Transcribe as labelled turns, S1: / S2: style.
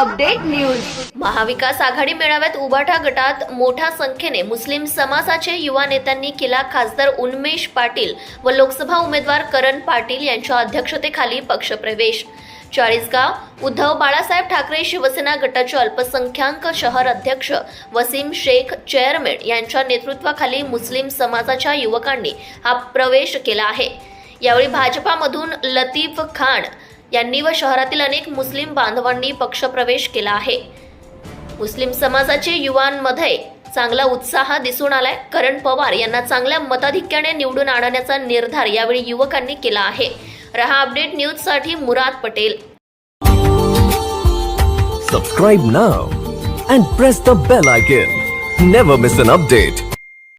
S1: Update news.
S2: Mahavikas Aghadi मेळाव्यात उभाठा गटात मोठ्या संख्येने मुस्लिम समाजाचे युवा नेत्यांनी केला खासदार उन्मेष पाटील व लोकसभा उमेदवार करण पाटील यांच्या अध्यक्षतेखाली पक्षप्रवेश. चाळीसगाव उद्धव बाळासाहेब ठाकरे शिवसेना गटाचे अल्पसंख्याक शहर अध्यक्ष वसीम शेख चेअरमॅन यांच्या नेतृत्वाखाली मुस्लिम समाजाच्या युवकांनी हा प्रवेश केला आहे. यावेळी भाजपामधून लतीफ खान यांनी व शहरातील अनेक मुस्लिम बांधवांनी पक्षप्रवेश केला आहे. मुस्लिम समाजाचे युवांमध्ये चांगला उत्साह दिसून आलाय. करण पवार यांना चांगल्या मताधिक्याने निवडून आणण्याचा निर्धार यावेळी युवकांनी केला आहे. रहा अपडेट न्यूजसाठी Murad Patel.
S3: Subscribe now and press the bell icon never miss an update